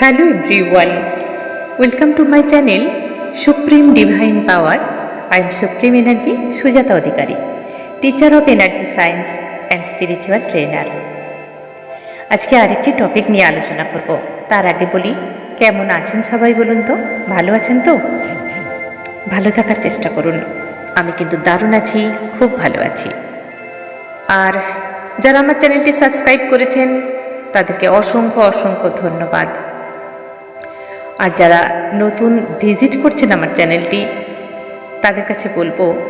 Hello everyone welcome to my channel supreme divine power I am supreme energy Sujata Adhikari teacher of energy science and spiritual trainer আজকে আরেকটি topic নিয়ে আলোচনা করব। তার আগে বলি, কেমন আছেন সবাই বলুন তো? ভালো আছেন তো? ভালো থাকার চেষ্টা করুন। আমি কিন্তু দারুণ আছি, খুব ভালো আছি। আর যারা আমার চ্যানেলটি সাবস্ক্রাইব করেছেন, তাদেরকে অসংখ্য অসংখ্য ধন্যবাদ। আর যারা নতুন ভিজিট করছেন আমার চ্যানেলটি, তাদের কাছে বলব,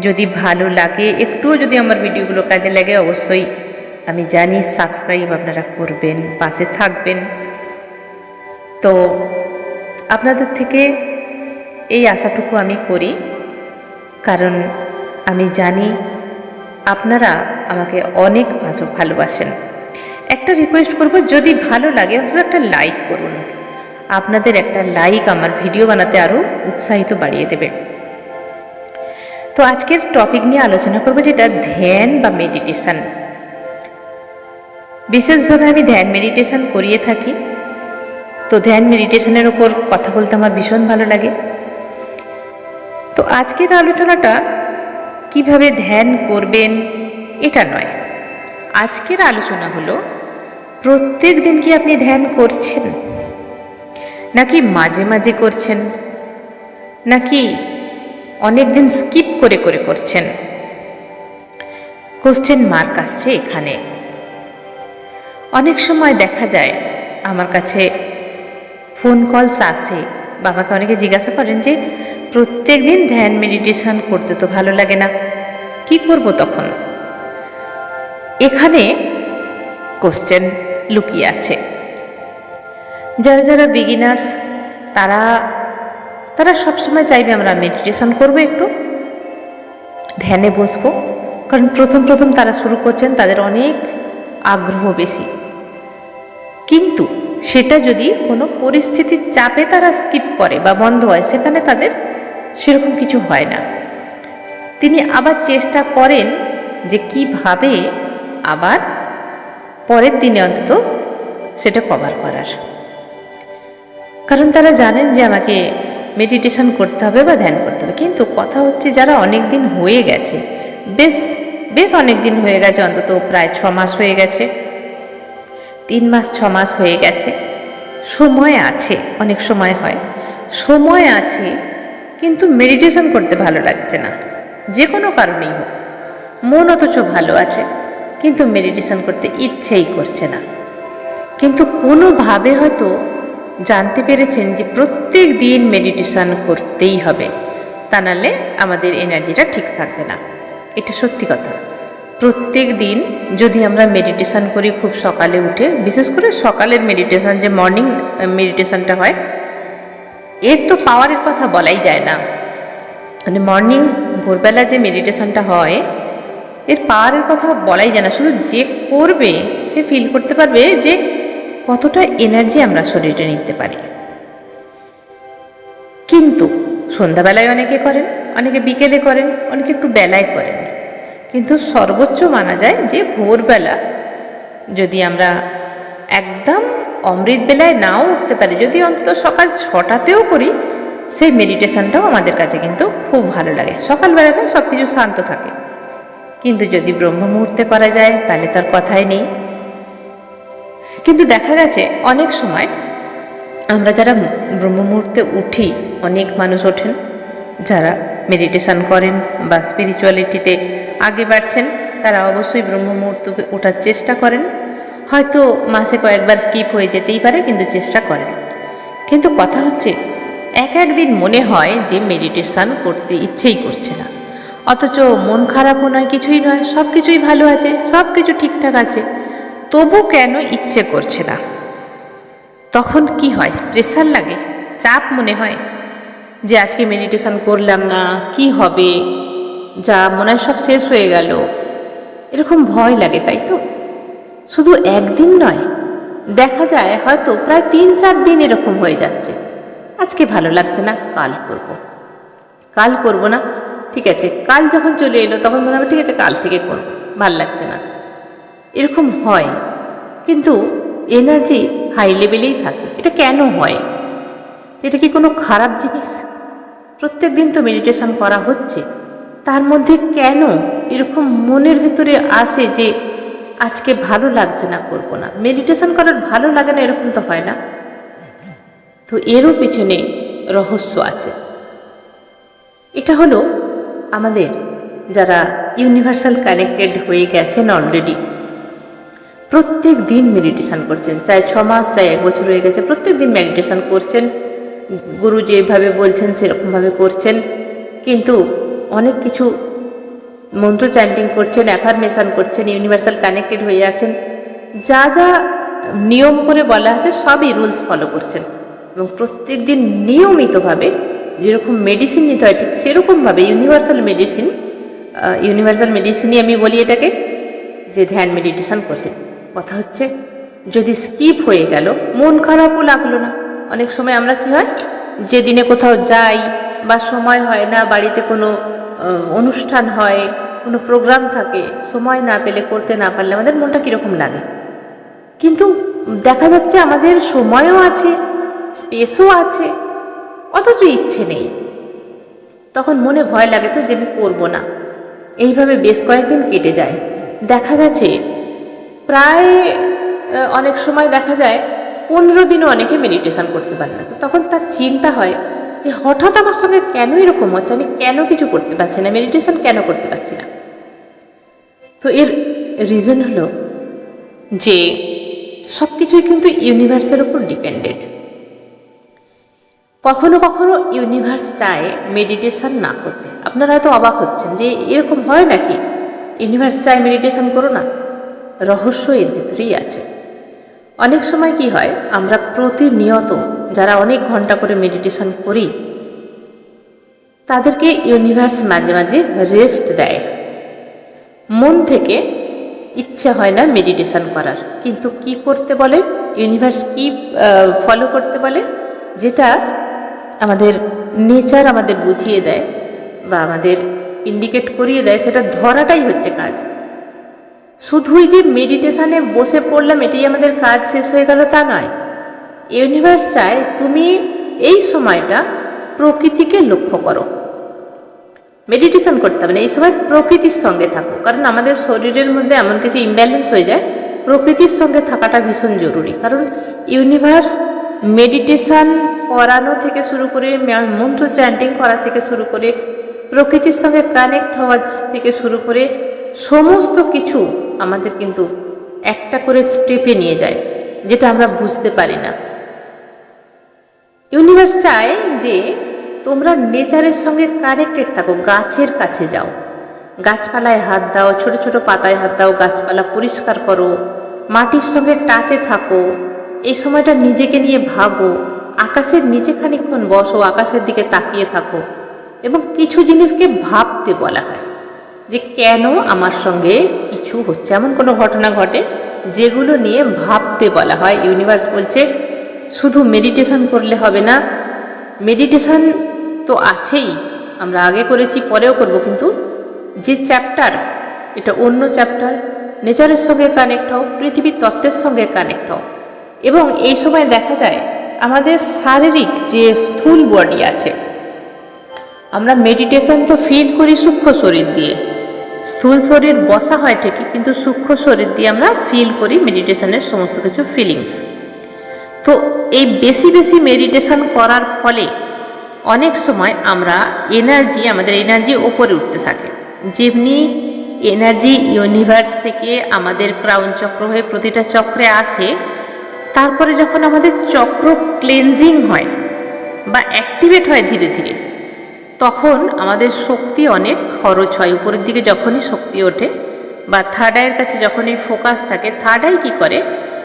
যদি ভালো লাগে, একটুও যদি আমার ভিডিওগুলো কাজে লাগে, অবশ্যই আমি জানি সাবস্ক্রাইব আপনারা করবেন, পাশে থাকবেন। তো আপনাদের থেকে এই আশাটুকু আমি করি, কারণ আমি জানি আপনারা আমাকে অনেক ভালো- ভালোবাসেন। একটা রিকোয়েস্ট করব, যদি ভালো লাগে, অন্তত একটা লাইক করুন। আপনাদের একটা লাইক আমার ভিডিও বানাতে আরও উৎসাহিত বাড়িয়ে দেবে। তো আজকের টপিক নিয়ে আলোচনা করব যেটা ধ্যান বা মেডিটেশান বিশেষভাবে আমি ধ্যান মেডিটেশান করিয়ে থাকি। তো ধ্যান মেডিটেশনের ওপর কথা বলতে আমার ভীষণ ভালো লাগে। তো আজকের আলোচনাটা কীভাবে ধ্যান করবেন এটা নয়। আজকের আলোচনা হলো, প্রত্যেক দিন কি আপনি ধ্যান করছেন? নাকি মাঝে মাঝে করছেন? নাকি অনেক দিন স্কিপ করে করে করছেন? কোশ্চেন মার্ক আসছে এখানে। অনেক সময় দেখা যায়, আমার কাছে ফোন কলস আসে বাবাকে অনেকে জিজ্ঞাসা করেন যে প্রত্যেক দিন ধ্যান, মেডিটেশন করতে তো ভালো লাগে না। কি করব তখন? এখানে কোশ্চেন লুকিয়ে আছে। যারা যারা বিগিনার্স তারা তারা সবসময় চাইবে আমরা মেডিটেশন করব একটু। ধ্যানে বসবো। কারণ প্রথম প্রথম তারা শুরু করছেন, তাদের অনেক আগ্রহ বেশি। কিন্তু সেটা যদি কোনো পরিস্থিতির চাপে তারা স্কিপ করে বা বন্ধ হয়, সেখানে তাদের সেরকম কিছু হয় না। তিনি আবার চেষ্টা করেন যে কীভাবে আবার পরের দিনে অন্তত সেটা কভার করার। কারণ তারা জানেন যে আমাকে মেডিটেশন করতে হবে বা ধ্যান করতে হবে। কিন্তু কথা হচ্ছে যারা অনেক দিন হয়ে গেছে, বেশ বেশ অনেক দিন হয়ে গেছে, অন্তত প্রায় ছ মাস হয়ে গেছে, তিন মাস, ছ মাস হয়ে গেছে, সময় আছে, অনেক সময় হয়। সময় আছে, কিন্তু মেডিটেশন করতে ভালো লাগছে না। যে কোনো কারণেই হোক। মন অথচ ভালো আছে, কিন্তু মেডিটেশন করতে ইচ্ছেই করছে না। কিন্তু কোনোভাবে হয়তো জানতে পেরেছেন যে প্রত্যেক দিন মেডিটেশন করতেই হবে। তা নাহলে আমাদের এনার্জিটা ঠিক থাকবে না। এটা সত্যি কথা। প্রত্যেক দিন যদি আমরা মেডিটেশন করি খুব সকালে উঠে, বিশেষ করে সকালের মেডিটেশন যে মর্নিং মেডিটেশনটা হয়, এর তো পাওয়ারের কথা বলাই যায় না। মানে মর্নিং ভোরবেলা যে মেডিটেশনটা হয়, এর পাওয়ারের কথা বলাই যায় না। শুধু যে করবে, সে ফিল করতে পারবে যে কতটা এনার্জি আমরা শরীরে নিতে পারি। কিন্তু সন্ধ্যাবেলায় অনেকে করেন, অনেকে বিকেলে করেন, অনেকে একটু বেলায় করেন। কিন্তু সর্বোচ্চ মানা যায় যে ভোরবেলা যদি আমরা একদম অমৃত বেলায় নাও উঠতে পারি, যদি অন্তত সকাল ছটাতেও করি, সেই মেডিটেশনটাও আমাদের কাছে কিন্তু খুব ভালো লাগে। সকালবেলাটা সব কিছু শান্ত থাকে। কিন্তু যদি ব্রহ্ম মুহূর্তে করা যায়, তাহলে তার কথাই নেই। কিন্তু দেখা গেছে অনেক সময় আমরা যারা ব্রহ্ম মুহূর্তে উঠি, অনেক মানুষ ওঠেন, যারা মেডিটেশন করেন বা স্পিরিচুয়ালিটিতে আগে বাড়ছেন, তারা অবশ্যই ব্রহ্ম মুহূর্তকে ওঠার চেষ্টা করেন। হয়তো মাসে কয়েকবার স্কিপ হয়ে যেতেই পারে, কিন্তু চেষ্টা করেন। কিন্তু কথা হচ্ছে, এক একদিন মনে হয় যে মেডিটেশন করতে ইচ্ছেই করছে না। অথচ মন খারাপও নয়, কিছুই নয় সব কিছুই ভালো আছে সব কিছু ঠিকঠাক আছে। তবু কেন ইচ্ছে করছে না? তখন কি হয়? প্রেশার লাগে? চাপ মনে হয়? যে আজকে মেডিটেশন করলাম না, কি হবে? যা মনে হয় সব শেষ হয়ে গেল। এরকম ভয় লাগে, তাই তো? শুধু একদিন নয়, দেখা যায় হয়তো প্রায় তিন চার দিন এরকম হয়ে যাচ্ছে। আজকে ভালো লাগছে না, কাল করব। কাল করব না? ঠিক আছে, কাল যখন চলে এলো, তখন মনে হবে, ঠিক আছে, কাল থেকে করব। ভালো লাগছে না। এরকম হয়। কিন্তু এনার্জি হাই লেভেলেই থাকে। এটা কেন হয়? এটা কি কোনো খারাপ জিনিস? প্রত্যেক দিন তো মেডিটেশন করা হচ্ছে। তার মধ্যে কেন এরকম মনের ভিতরে আসে যে আজকে ভালো লাগছে না, করব না? মেডিটেশন করার ভালো লাগে না এরকম তো হয় না। তো এরও পিছনে রহস্য আছে। এটা হলো আমাদের যারা ইউনিভার্সাল কানেক্টেড হয়ে গেছেন অলরেডি প্রত্যেক দিন মেডিটেশন করছেন। চাই ছ মাস চাই এক বছর হয়ে গেছে, প্রত্যেক দিন মেডিটেশন করছেন। গুরু যেভাবে বলছেন, সেরকমভাবে করছেন। কিন্তু অনেক কিছু মন্ত্র চ্যান্টিং করছেন অ্যাফার্মেশন করছেন ইউনিভার্সাল কানেক্টেড হয়ে আছেন। যা যা নিয়ম করে বলা আছে, সবই রুলস ফলো করছেন। এবং প্রত্যেক দিন নিয়মিতভাবে যেরকম মেডিসিন নিতে হয়, ঠিক সেরকমভাবে ইউনিভার্সাল মেডিসিন ইউনিভার্সাল মেডিসিনই আমি বলি এটাকে, যে ধ্যান মেডিটেশন করছেন। কথা হচ্ছে, যদি স্কিপ হয়ে গেল, মন খারাপও লাগল না। অনেক সময় আমরা কি হয়, যে দিনে কোথাও যাই বা সময় হয় না, বাড়িতে কোনো অনুষ্ঠান হয়, কোনো প্রোগ্রাম থাকে, সময় না পেলে, করতে না পারলে আমাদের মনটা কীরকম লাগে? কিন্তু দেখা যাচ্ছে আমাদের সময়ও আছে স্পেসও আছে, অথচ ইচ্ছে নেই। তখন মনে ভয় লাগে তো যে আমি করব না। এইভাবে বেশ কয়েকদিন কেটে যায়। দেখা গেছে প্রায় অনেক সময় দেখা যায় পনেরো দিনও অনেকে মেডিটেশন করতে পারে না। তো তখন তার চিন্তা হয় যে হঠাৎ আমার সঙ্গে কেন এরকম হচ্ছে? আমি কেন কিছু করতে পারছি না? মেডিটেশন কেন করতে পারছি না? তো এর রিজন হলো যে সব কিছুই কিন্তু ইউনিভার্সের উপর ডিপেন্ডেড কখনো কখনো ইউনিভার্স চায় মেডিটেশন না করতে। আপনারা হয়তো অবাক হচ্ছেন যে এরকম হয় নাকি? ইউনিভার্স চায় মেডিটেশন করো না? রহস্য এর ভিতরেই আছে। অনেক সময় কি হয়, আমরা প্রতিনিয়ত যারা অনেক ঘণ্টা করে মেডিটেশন করি, তাদেরকে ইউনিভার্স মাঝে মাঝে রেস্ট দেয়। মন থেকে ইচ্ছে হয় না মেডিটেশন করার। কিন্তু কি করতে বলে? ইউনিভার্স কি ফলো করতে বলে? যেটা আমাদের নেচার আমাদের বুঝিয়ে দেয় বা আমাদের ইন্ডিকেট করিয়ে দেয়, সেটা ধরাটাই হচ্ছে কাজ। শুধুই যে মেডিটেশানে বসে পড়লাম, এটাই আমাদের কাজ শেষ হয়ে গেল তা নয়। ইউনিভার্স চায় তুমি এই সময়টা প্রকৃতিকে লক্ষ্য করো। মেডিটেশন করতে হবে না, এই সময় প্রকৃতির সঙ্গে থাকো। কারণ আমাদের শরীরের মধ্যে এমন কিছু ইমব্যালেন্স হয়ে যায়, প্রকৃতির সঙ্গে থাকাটা ভীষণ জরুরি। কারণ ইউনিভার্স মেডিটেশান করানো থেকে শুরু করে মন্ত্র চ্যান্টিং করা থেকে শুরু করে, প্রকৃতির সঙ্গে কানেক্ট হওয়া থেকে শুরু করে, সমস্ত কিছু আমাদের কিন্তু একটা করে স্টেপে নিয়ে যায়, যেটা আমরা বুঝতে পারি না। ইউনিভার্স চায় যে তোমরা নেচারের সঙ্গে কানেক্টেড থাকো, গাছের কাছে যাও। গাছপালায় হাত দাও, ছোট ছোট পাতায় হাত দাও, গাছপালা পরিষ্কার করো, মাটির সঙ্গে টাচে থাকো, এই সময়টা নিজেকে নিয়ে ভাবো, আকাশের নিচে খানিকক্ষণ বসো, আকাশের দিকে তাকিয়ে থাকো এবং কিছু জিনিসকে ভাবতে বলা হয়। যে কেন আমার সঙ্গে কিছু হচ্ছে? এমন কোনো ঘটনা ঘটে যেগুলো নিয়ে ভাবতে বলা হয়। ইউনিভার্স বলছে, শুধু মেডিটেশন করলে হবে না মেডিটেশন তো আছেই। আমরা আগে করেছি, পরেও করব, কিন্তু যে চ্যাপ্টার এটা অন্য চ্যাপ্টার নেচারের সঙ্গে কানেক্ট হও, পৃথিবীর তত্ত্বের সঙ্গে কানেক্ট হও। এবং এই সময় দেখা যায়, আমাদের শারীরিক যে স্থূল বডি আছে, আমরা মেডিটেশন তো ফিল করি সূক্ষ্ম শরীর দিয়ে। স্থূল শরীর বসা হয় ঠিকই, কিন্তু সূক্ষ্ম শরীর দিয়ে আমরা ফিল করি মেডিটেশনের সমস্ত কিছু ফিলিংস তো এই বেশি বেশি মেডিটেশন করার ফলে অনেক সময় আমরা এনার্জি আমাদের এনার্জি ওপরে উঠতে থাকে। যেমনি এনার্জি ইউনিভার্স থেকে আমাদের ক্রাউন চক্র হয়ে প্রতিটা চক্রে আসে, তারপরে যখন আমাদের চক্র ক্লেনজিং হয় বা অ্যাক্টিভেট হয় ধীরে ধীরে তখন আমাদের শক্তি অনেক খরচ হয়। উপরের দিকে যখনই শক্তি ওঠে বা থার্ড আইয়ের কাছে যখনই ফোকাস থাকে থার্ড আই কী করে?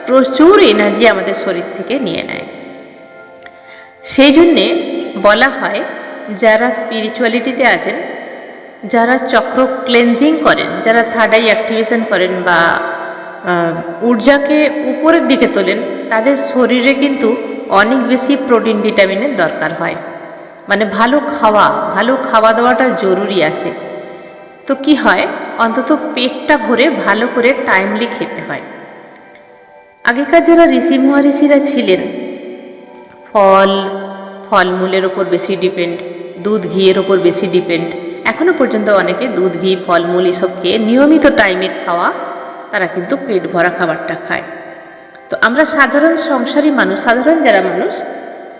প্রচুর এনার্জি আমাদের শরীর থেকে নিয়ে নেয়। সেই জন্যে বলা হয়, যারা স্পিরিচুয়ালিটিতে আছেন, যারা চক্র ক্লেনজিং করেন, যারা থার্ড আই অ্যাক্টিভেশন করেন বা ঊর্জাকে উপরের দিকে তোলেন, তাদের শরীরে কিন্তু অনেক বেশি প্রোটিন ভিটামিনের দরকার হয়। মানে ভালো খাওয়া ভালো খাওয়া দাওয়াটা জরুরি আছে। তো কি হয়? অন্তত পেটটা ভরে ভালো করে টাইমলি খেতে হয়। আগেকার যারা ঋষি মহারিষিরা ছিলেন, ফল, ফলমূলের ওপর বেশি ডিপেন্ড দুধ ঘিয়ের ওপর বেশি ডিপেন্ড এখনও পর্যন্ত অনেকে দুধ, ঘি, ফলমূল এসব খেয়ে নিয়মিত টাইমে খাওয়া, তারা কিন্তু পেট ভরা খাবারটা খায়। তো আমরা সাধারণ সংসারী মানুষ, সাধারণ যারা মানুষ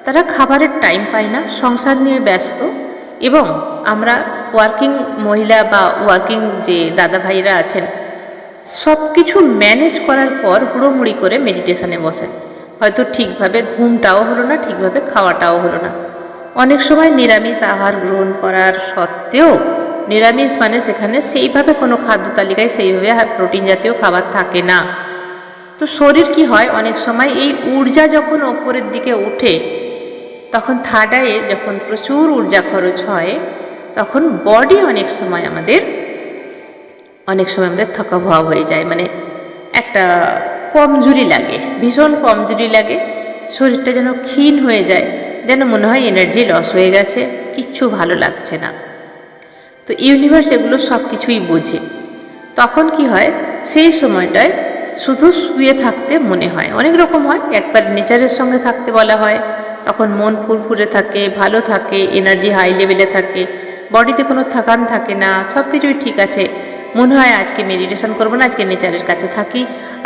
তারা খাবারের টাইম পায় না, সংসার নিয়ে ব্যস্ত এবং আমরা ওয়ার্কিং মহিলা বা ওয়ার্কিং যে দাদা ভাইরা আছেন সব কিছু ম্যানেজ করার পর হুড়োমুড়ি করে মেডিটেশনে বসেন। হয়তো ঠিকভাবে ঘুমটাও হলো না, ঠিকভাবে খাওয়াটাও হলো না। অনেক সময় নিরামিষ আহার গ্রহণ করার সত্ত্বেও, নিরামিষ মানে সেখানে সেইভাবে কোনো খাদ্য তালিকায় সেইভাবে প্রোটিন জাতীয় খাবার থাকে না। তো শরীর কি হয়? অনেক সময় এই ঊর্জা যখন ওপরের দিকে ওঠে তখন থার্ড আইয়ে যখন প্রচুর ঊর্জা খরচ হয়, তখন বডি অনেক সময় আমাদের, অনেক সময় আমাদের থকা ভাব হয়ে যায়। মানে একটা কমজুরি লাগে, ভীষণ কমজুরি লাগে। শরীরটা যেন ক্ষীণ হয়ে যায়, যেন মনে হয় এনার্জি লস হয়ে গেছে, কিচ্ছু ভালো লাগছে না। তো ইউনিভার্স এগুলো সব কিছুই বোঝে। তখন কি হয়, সেই সময়টায় শুধু শুয়ে থাকতে মনে হয়। অনেক রকম হয়, একবার নেচারের সঙ্গে থাকতে বলা হয় তখন মন ফুরফুরে থাকে, ভালো থাকে এনার্জি হাই লেভেলে থাকে বডিতে কোনো থাকান থাকে না, সব কিছুই ঠিক আছে। মনে হয় আজকে মেডিটেশন করব না, আজকে নেচারের কাছে থাকি,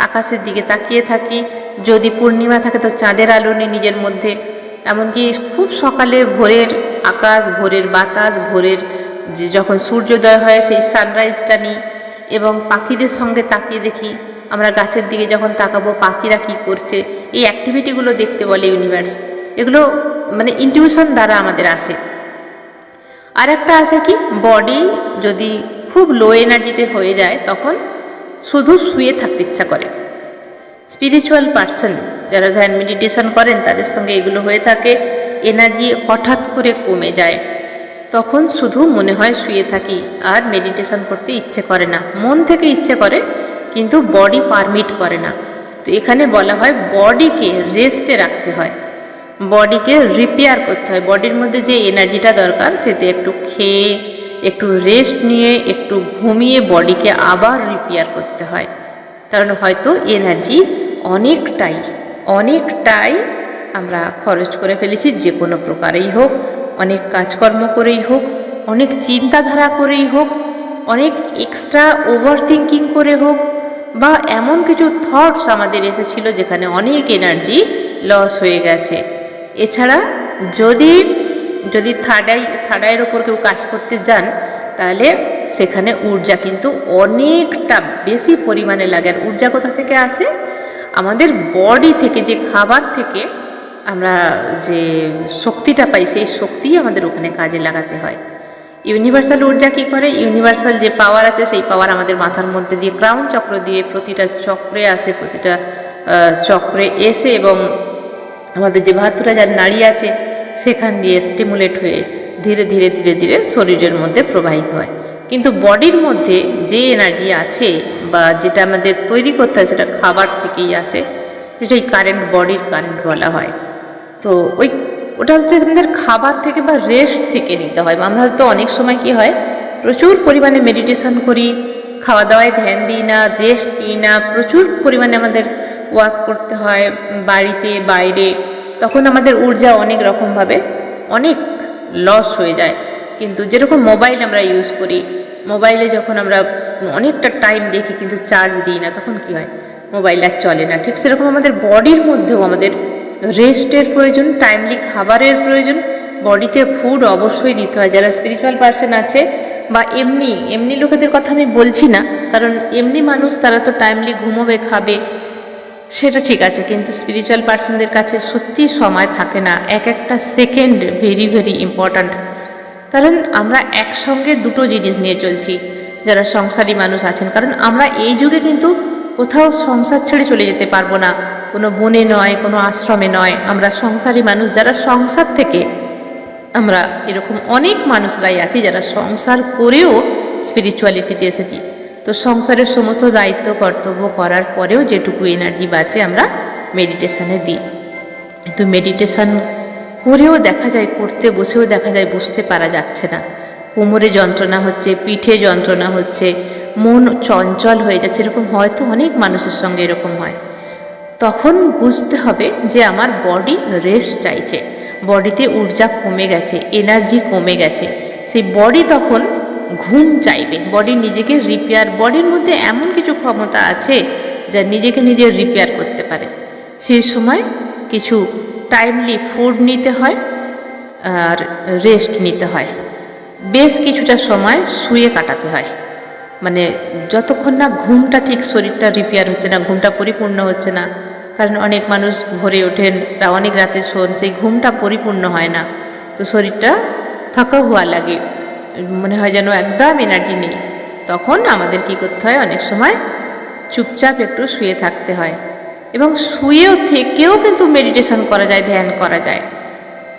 আকাশের দিকে তাকিয়ে থাকি, যদি পূর্ণিমা থাকে তো চাঁদের আলো নিই নিজের মধ্যে। এমনকি খুব সকালে ভোরের আকাশ, ভোরের বাতাস, ভোরের যখন সূর্যোদয় হয় সেই সানরাইজটা নিই এবং পাখিদের সঙ্গে তাকিয়ে দেখি, আমরা গাছের দিকে যখন তাকাবো, পাখিরা কি করছে? এই অ্যাক্টিভিটিগুলো দেখতে বলে ইউনিভার্স এগুলো মানে ইনটিউশন দ্বারা আমাদের আসে। আর একটা আছে কি? বডি যদি খুব লো এনার্জিতে হয়ে যায়, তখন শুধু শুয়ে থাকতে ইচ্ছা করে। স্পিরিচুয়াল পার্সন যারা ধ্যান মেডিটেশন করেন, তাদের সঙ্গে এগুলো হয়ে থাকে। এনার্জি হঠাৎ করে কমে যায়। তখন শুধু মনে হয় শুয়ে থাকি, আর মেডিটেশন করতে ইচ্ছে করে না। মন থেকে ইচ্ছে করে, কিন্তু বডি পারমিট করে না। তো এখানে বলা হয় বডিকে রেস্টে রাখতে হয়। বডিকে রিপেয়ার করতে হয়। বডির মধ্যে যে এনার্জিটা দরকার, সেতে একটু খেয়ে, একটু রেস্ট নিয়ে, একটু ঘুমিয়ে বডিকে আবার রিপেয়ার করতে হয়। কারণ হয়তো এনার্জি অনেকটাই অনেকটাই আমরা খরচ করে ফেলেছি, যে কোনো প্রকারেই হোক, অনেক কাজকর্ম করেই হোক, অনেক চিন্তাধারা করেই হোক, অনেক এক্সট্রা ওভার থিঙ্কিং করে হোক, বা এমন কিছু থটস আমাদের এসেছিল যেখানে অনেক এনার্জি লস হয়ে গেছে। এছাড়া যদি যদি থার্ড আই থার্ড আইয়ের ওপর কেউ কাজ করতে যান, তাহলে সেখানে ঊর্জা কিন্তু অনেকটা বেশি পরিমাণে লাগে। আর ঊর্জা কোথা থেকে আসে? আমাদের বডি থেকে, যে খাবার থেকে আমরা যে শক্তিটা পাই, সেই শক্তিই আমাদের ওখানে কাজে লাগাতে হয়। ইউনিভার্সাল ঊর্জা কী করে? ইউনিভার্সাল যে পাওয়ার আছে, সেই পাওয়ার আমাদের মাথার মধ্যে দিয়ে ক্রাউন চক্র দিয়ে প্রতিটা চক্রে আসে, প্রতিটা চক্রে এসে এবং আমাদের যে বাহাত্তর হাজার নাড়ি আছে, সেখান দিয়ে স্টিমুলেট হয়ে ধীরে ধীরে ধীরে ধীরে শরীরের মধ্যে প্রবাহিত হয়। কিন্তু বডির মধ্যে যে এনার্জি আছে বা যেটা আমাদের তৈরি করতে হয়, সেটা খাবার থেকেই আসে, সেটাই কারেন্ট বডির কারেন্ট বলা হয়। তো ওই, ওটা হচ্ছে আমাদের খাবার থেকে বা রেস্ট থেকে নিতে হয়। আমরা হয়তো অনেক সময় কি হয়, প্রচুর পরিমাণে মেডিটেশন করি খাওয়া দাওয়ায় ধ্যান দিই না রেস্ট নিই না, প্রচুর পরিমাণে আমাদের ওয়ার্ক করতে হয়, বাড়িতে, বাইরে তখন আমাদের ঊর্জা অনেক রকমভাবে অনেক লস হয়ে যায়। কিন্তু যেরকম মোবাইল আমরা ইউজ করি মোবাইলে যখন আমরা অনেকটা টাইম দেখি কিন্তু চার্জ দিই না, তখন কি হয়? মোবাইল আর চলে না। ঠিক সেরকম আমাদের বডির মধ্যেও আমাদের রেস্টের প্রয়োজন টাইমলি খাবারের প্রয়োজন। বডিতে ফুড অবশ্যই দিতে হয়। যারা স্পিরিচুয়াল পার্সন আছে বা এমনি এমনি লোকেদের কথা আমি বলছি না, কারণ এমনি মানুষ তারা তো টাইমলি ঘুমোবে, খাবে। সেটা ঠিক আছে, কিন্তু স্পিরিচুয়াল পার্সনদের কাছে সত্যি সময় থাকে না। এক একটা সেকেন্ড ভেরি ভেরি ইম্পর্ট্যান্ট কারণ আমরা একসঙ্গে দুটো জিনিস নিয়ে চলছি, যারা সংসারী মানুষ আছেন। কারণ আমরা এই যুগে কিন্তু কোথাও সংসার ছেড়ে চলে যেতে পারব না। কোনো বনে নয়, কোনো আশ্রমে নয়। আমরা সংসারী মানুষ, যারা সংসার থেকে আমরা এরকম অনেক মানুষরাই আছি, যারা সংসার করেও স্পিরিচুয়ালিটিতে এসেছি। তো সংসারের সমস্ত দায়িত্ব, কর্তব্য করার পরেও যেটুকু এনার্জি বাঁচে আমরা মেডিটেশানে দিই। কিন্তু মেডিটেশান করেও দেখা যায়, করতে বসেও দেখা যায়, বুঝতে পারা যাচ্ছে না। কোমরে যন্ত্রণা হচ্ছে, পিঠে যন্ত্রণা হচ্ছে, মন চঞ্চল হয়ে যাচ্ছে, এরকম হয়তো অনেক মানুষের সঙ্গে এরকম হয়। তখন বুঝতে হবে যে আমার বডি রেস্ট চাইছে। বডিতে ঊর্জা কমে গেছে এনার্জি কমে গেছে। সেই বডি তখন ঘুম চাইবে। বডি নিজেকে রিপেয়ার বডির মধ্যে এমন কিছু ক্ষমতা আছে যা নিজেকে নিজে রিপেয়ার করতে পারে। সেই সময় কিছু টাইমলি ফুড নিতে হয় আর রেস্ট নিতে হয়। বেশ কিছুটা সময় শুয়ে কাটাতে হয়। মানে যতক্ষণ না ঘুমটা ঠিক শরীরটা রিপেয়ার হচ্ছে না, ঘুমটা পরিপূর্ণ হচ্ছে না, কারণ অনেক মানুষ ভোরে ওঠেন বা অনেক রাতে শোন, সেই ঘুমটা পরিপূর্ণ হয় না। তো শরীরটা থাকা হওয়া লাগে। মনে হয় যেন একদম এনার্জি নেই। তখন আমাদের কি করতে হয়? অনেক সময় চুপচাপ একটু শুয়ে থাকতে হয়। এবং শুয়েও থেকেও কিন্তু মেডিটেশন করা যায়, ধ্যান করা যায়।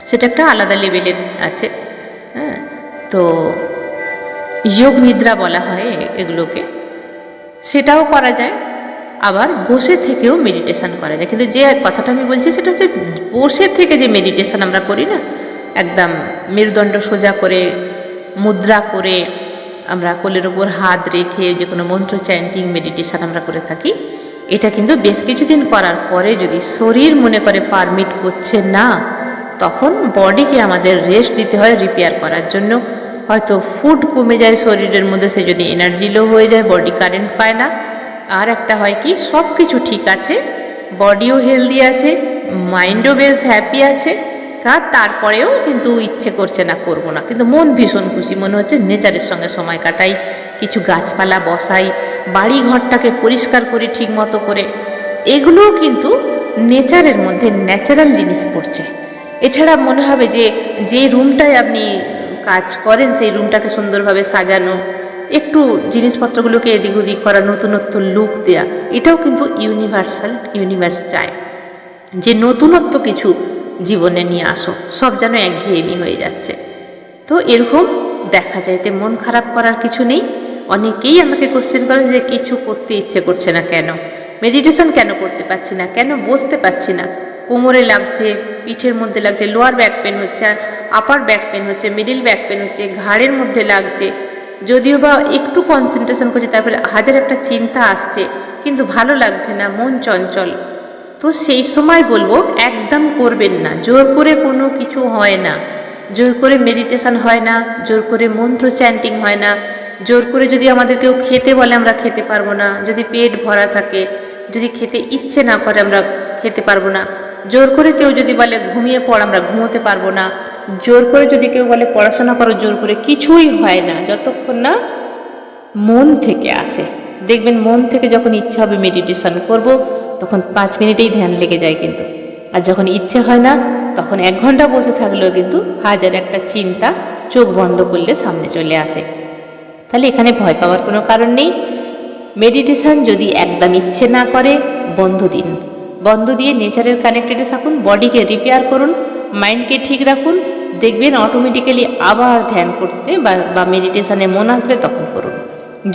সেটা একটা আলাদা লেভেলের আছে। হ্যাঁ? তো যোগ নিদ্রা বলা হয় এগুলোকে। সেটাও করা যায়। আবার বসে থেকেও মেডিটেশন করা যায়। কিন্তু যে কথাটা আমি বলছি, সেটা হচ্ছে বসে থেকে যে মেডিটেশন আমরা করি না, একদম মেরুদণ্ড সোজা করে মুদ্রা করে আমরা কোলের ওপর হাত রেখে যে কোনো মন্ত্র চ্যান্টিং মেডিটেশন আমরা করে থাকি। এটা কিন্তু বেশ কিছুদিন করার পরে যদি শরীর মনে করে পারমিট করছে না, তখন বডিকে আমাদের রেস্ট দিতে হয় রিপেয়ার করার জন্য। হয়তো ফুড কমে যায় শরীরের মধ্যে সেই জন্য এনার্জি লো হয়ে যায় বডি কারেন্ট পায় না। আর একটা হয় কি সব কিছু ঠিক আছে বডিও হেলদি আছে মাইন্ডও বেশ হ্যাপি আছে। তার তারপরেও কিন্তু ইচ্ছে করছে না, করব না। কিন্তু মন ভীষণ খুশি, মনে হচ্ছে নেচারের সঙ্গে সময় কাটাই, কিছু গাছপালা বসাই বাড়ি ঘরটাকে পরিষ্কার করি ঠিক মতো করে। এগুলোও কিন্তু নেচারের মধ্যে ন্যাচারাল জিনিস পড়ছে। এছাড়া মনে হবে যে যে রুমটায় আপনি কাজ করেন, সেই রুমটাকে সুন্দরভাবে সাজানো, একটু জিনিসপত্রগুলোকে এদিক ওদিক করা, নতুনত্ব লুক দেয়া, এটাও কিন্তু ইউনিভার্সাল ইউনিভার্স চায়। যে নতুনত্ব কিছু জীবনে নিয়ে আসো। সব যেন একঘেয়েমি হয়ে যাচ্ছে। তো এরকম দেখা যায় এতে মন খারাপ করার কিছু নেই। অনেকেই আমাকে কোশ্চেন করেন যে কিছু করতে ইচ্ছে করছে না কেন? মেডিটেশন কেন করতে পারছি না? কেন বসতে পারছি না? কোমরে লাগছে, পিঠের মধ্যে লাগছে লোয়ার ব্যাক পেন হচ্ছে আপার ব্যাক পেন হচ্ছে মিডিল ব্যাক পেন হচ্ছে, ঘাড়ের মধ্যে লাগছে। যদিও বা একটু কনসেন্ট্রেশন করছে, তারপরে হাজার একটা চিন্তা আসছে, কিন্তু ভালো লাগছে না, মন চঞ্চল। তো সেই সময় বলব, একদম করবেন না। জোর করে কোনো কিছু হয় না। জোর করে মেডিটেশন হয় না, জোর করে মন্ত্র চ্যান্টিং হয় না। জোর করে যদি আমাদের কেউ খেতে বলে, আমরা খেতে পারব না। যদি পেট ভরা থাকে, যদি খেতে ইচ্ছে না করে, আমরা খেতে পারব না। জোর করে কেউ যদি বলে, ঘুমিয়ে পড়, আমরা ঘুমোতে পারব না। জোর করে যদি কেউ বলে, পড়াশোনা করো, জোর করে কিছুই হয় না। যতক্ষণ না মন থেকে আসে। দেখবেন মন থেকে যখন ইচ্ছা হবে মেডিটেশন করব। তখন পাঁচ মিনিটেই ধ্যান লেগে যায় কিন্তু। আর যখন ইচ্ছে হয় না, তখন এক ঘণ্টা বসে থাকলেও কিন্তু হাজার একটা চিন্তা চোখ বন্ধ করলে সামনে চলে আসে। তাহলে এখানে ভয় পাওয়ার কোনো কারণ নেই। মেডিটেশন যদি একদম ইচ্ছে না করে, বন্ধ দিন। বন্ধ দিয়ে নেচারের কানেক্টেডে থাকুন, বডিকে রিপেয়ার করুন, মাইন্ডকে ঠিক রাখুন, দেখবেন অটোমেটিক্যালি আবার ধ্যান করতে বা মেডিটেশনে মন আসবে তখন করুন।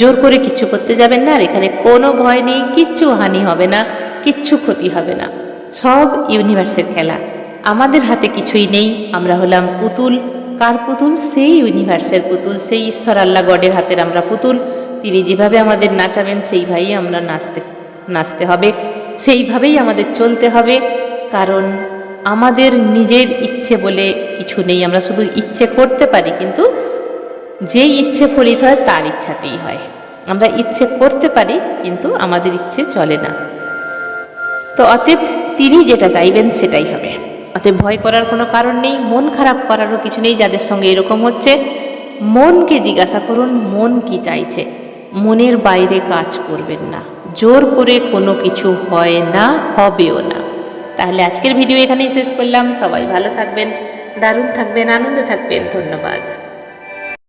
জোর করে কিছু করতে যাবেন না, আর এখানে কোনো ভয় নেই, কিচ্ছু হানি হবে না। কিচ্ছু ক্ষতি হবে না। সব ইউনিভার্সের খেলা। আমাদের হাতে কিছুই নেই। আমরা হলাম পুতুল। কার পুতুল? সেই ইউনিভার্সের পুতুল। সেই ঈশ্বর আল্লাহ গডের হাতের আমরা পুতুল। তিনি যেভাবে আমাদের নাচাবেন, সেইভাবেই আমরা নাচতে নাচতে হবে। সেইভাবেই আমাদের চলতে হবে। কারণ আমাদের নিজের ইচ্ছে বলে কিছু নেই। আমরা শুধু ইচ্ছে করতে পারি, কিন্তু যেই ইচ্ছে ফলিত হয়, তার ইচ্ছাতেই হয়। আমরা ইচ্ছে করতে পারি, কিন্তু আমাদের ইচ্ছে চলে না। তো অতএব তিনি যেটা চাইবেন সেটাই হবে। অতএব ভয় করার কোনো কারণ নেই, মন খারাপ করারও কিছু নেই, যাদের সঙ্গে এরকম হচ্ছে। মনকে জিজ্ঞাসা করুন, মন কি চাইছে? মনের বাইরে কাজ করবেন না, জোর করে কোনো কিছু হয় না, হবেও না। তাহলে আজকের ভিডিও এখানেই শেষ করলাম। সবাই ভালো থাকবেন, দারুণ থাকবেন, আনন্দে থাকবেন। ধন্যবাদ।